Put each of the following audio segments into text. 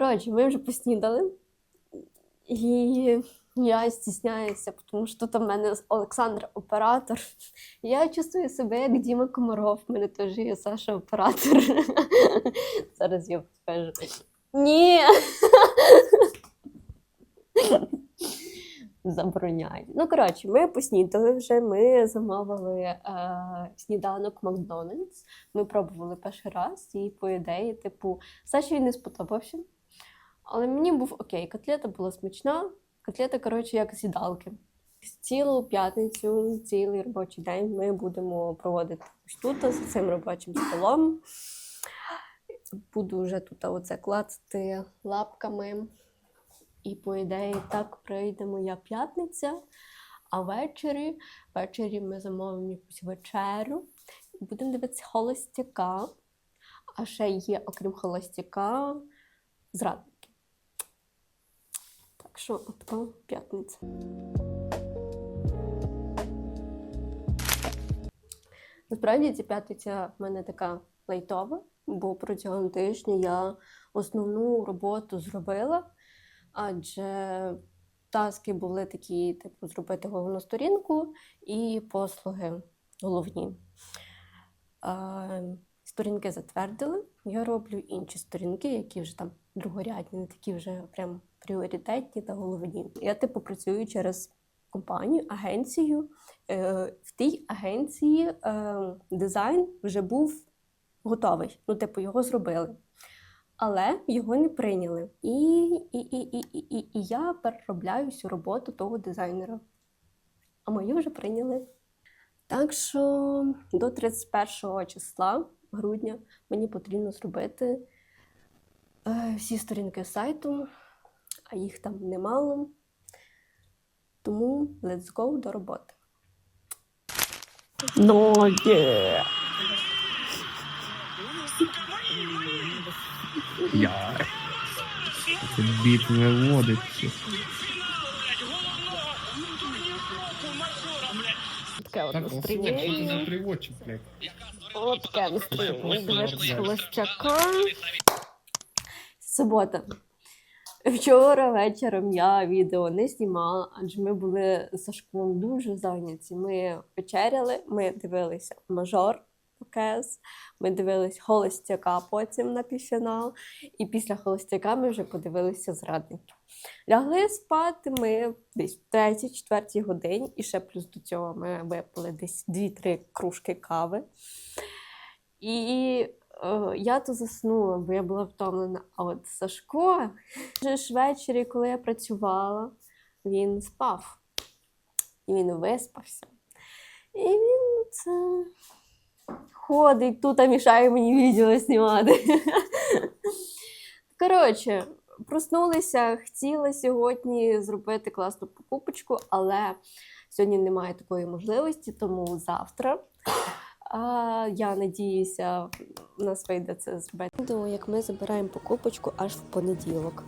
Коротше, ми вже поснідали. І я стісняюся, тому що тут у мене Олександр оператор. Я чувствую себе як Діма Комаров. У мене теж є Саша оператор. Зараз я покажу. Ні. Забороняють. Ну, коротше, ми поснідали вже, ми замовили е, сніданок Макдональдс. Ми пробували перший раз, і по ідеї, типу, Саші він не сподобався. Але мені був окей, котлета була смачна. Котлета, коротше, як сідалки. Цілу п'ятницю, цілий робочий день ми будемо проводити тут, за цим робочим столом. Буду вже тут оце клацати лапками. І, по ідеї, так прийде моя п'ятниця. А ввечері, ввечері ми замовимо якусь вечерю. І будемо дивитися холостяка. А ще є, окрім холостяка, зрадники. Так що, от така п'ятниця. Насправді ця п'ятниця в мене така лайтова, бо протягом тижня я основну роботу зробила, адже таски були такі, типу, зробити головну сторінку і послуги головні. Сторінки затвердили. Я роблю інші сторінки, які вже там другорядні, не такі вже прям пріоритетні та головні. Я типу працюю через компанію, агенцію. Е, В тій агенції е, дизайн вже був готовий. Ну, типу, його зробили. Але його не прийняли. І, і, і, і, і, і я переробляю всю роботу того дизайнера. А мою вже прийняли. Так що до 31 числа грудня мені потрібно зробити е, всі сторінки сайту, а їх там немало. Тому let's go до роботи. Ну, є. Я. Біт не водиться. Таке от Так, настроєння. настроєння. Холостяка. Субота. Вчора вечором я відео не знімала, адже ми були з Сашком дуже зайняті. Ми вечеряли, ми дивилися мажор КС, ми дивились холостяка потім на півфінал. І після холостяка ми вже подивилися зрадників. Лягли спати ми десь в 3-4 годині, і ще плюс до цього ми випили десь 2-3 кружки кави. І е, я то заснула, бо я була втомлена. А от Сашко, вже ж ввечері, коли я працювала, він спав. І він виспався. І він це ходить тут, а мішає мені відео знімати. Коротше, проснулися, хотіла сьогодні зробити класну покупочку, але сьогодні немає такої можливості, тому завтра. А, я надіюся, у нас вийде це збити. Відео, як ми забираємо покупочку аж в понеділок.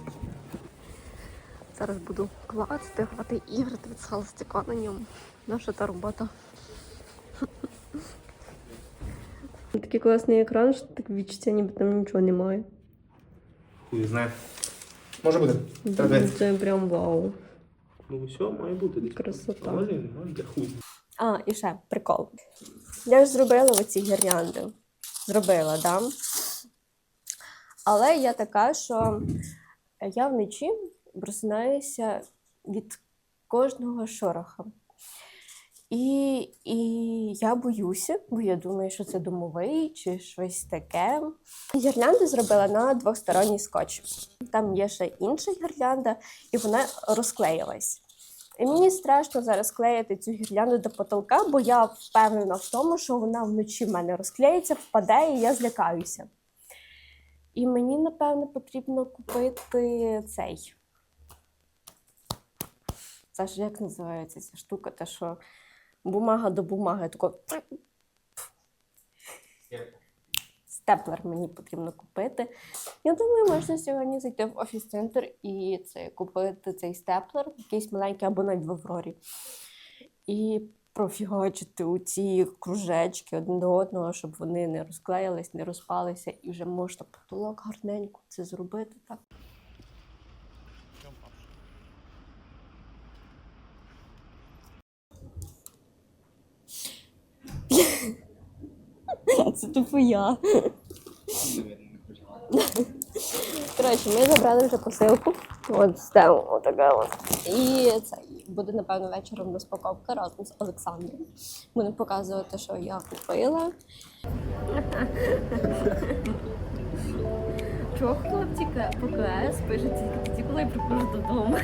Зараз буду клацати, грати ігри від холостяка на ньому. Наша та робота. Такий класний екран, що так відчуття, ніби там нічого немає. Хуй знає. Може бути. Традиція. Це прям вау. Ну все, має бути. Красота. А може, і немає, де хуй. А, і ще прикол. Я ж зробила оці гірлянди. Зробила, да? Але я така, що я вночі просинаюся від кожного шороха. І, і я боюся, бо я думаю, що це домовий чи щось таке. Гірлянду зробила на двосторонній скотч. Там є ще інша гірлянда, і вона розклеїлась. І мені страшно зараз клеїти цю гірлянду до потолка, бо я впевнена в тому, що вона вночі в мене розклеїться, впаде, і я злякаюся. І мені, напевно, потрібно купити цей. Це ж як називається ця штука, те, що бумага до бумаги, тако. Степлер мені потрібно купити. Я думаю, можна сьогодні зайти в офіс-центр і це, купити цей степлер, якийсь маленький або навіть в Аврорі. І профігачити у ці кружечки один до одного, щоб вони не розклеїлись, не розпалися, і вже можна потолок гарненько це зробити. Так. Це тупо я. Коротше, ми забрали вже посилку. От стемо, отака от. І це буде, напевно, вечором розпаковка разом з Олександром. Будемо показувати, що я купила. Чого хлопці КС пишуть тільки тоді, коли я приходжу додому.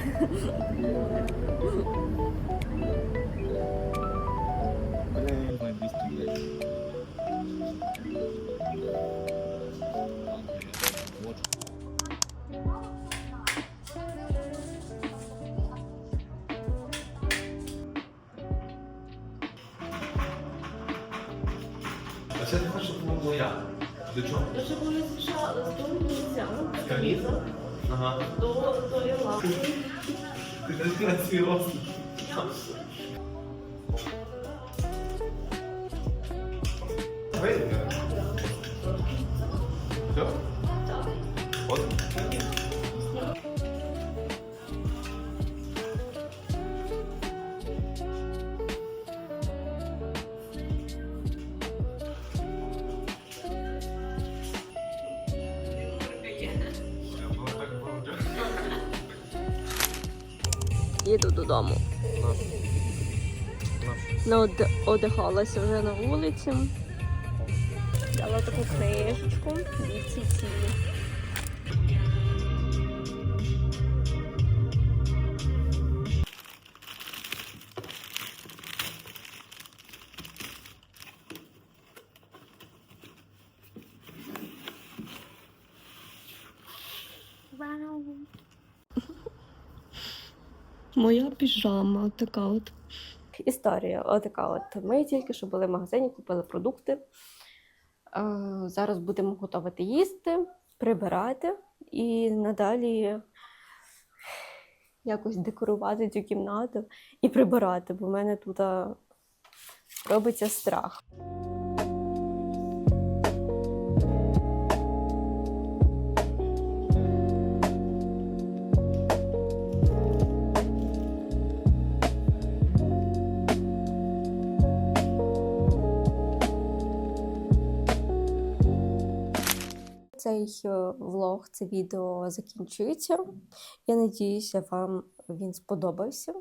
Я? До чого? Вони звучали з того кінця, Карніза? Ага. до тої лапи. Ти ж на свій рост. Вийде? Все? От. Їду додому. Ну, од- одихалася вже на вулиці. Дала таку книжечку від Цицілі. Моя піжама така от. Історія, отака от. Ми тільки що були в магазині, купили продукти. Е, Зараз будемо готувати їсти, прибирати і надалі якось декорувати цю кімнату і прибирати, бо в мене тут робиться страх. Цей е, влог, це відео закінчується. Я надіюся, вам він сподобався,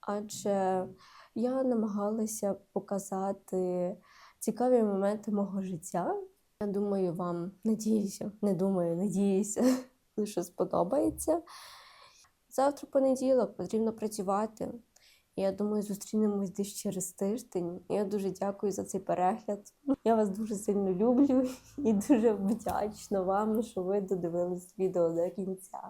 адже я намагалася показати цікаві моменти мого життя. Я думаю, вам надіюся, не думаю, надіюся, що сподобається. Завтра понеділок потрібно працювати. Я думаю, зустрінемось десь через тиждень. Я дуже дякую за цей перегляд. Я вас дуже сильно люблю і дуже вдячна вам, що ви додивились відео до кінця.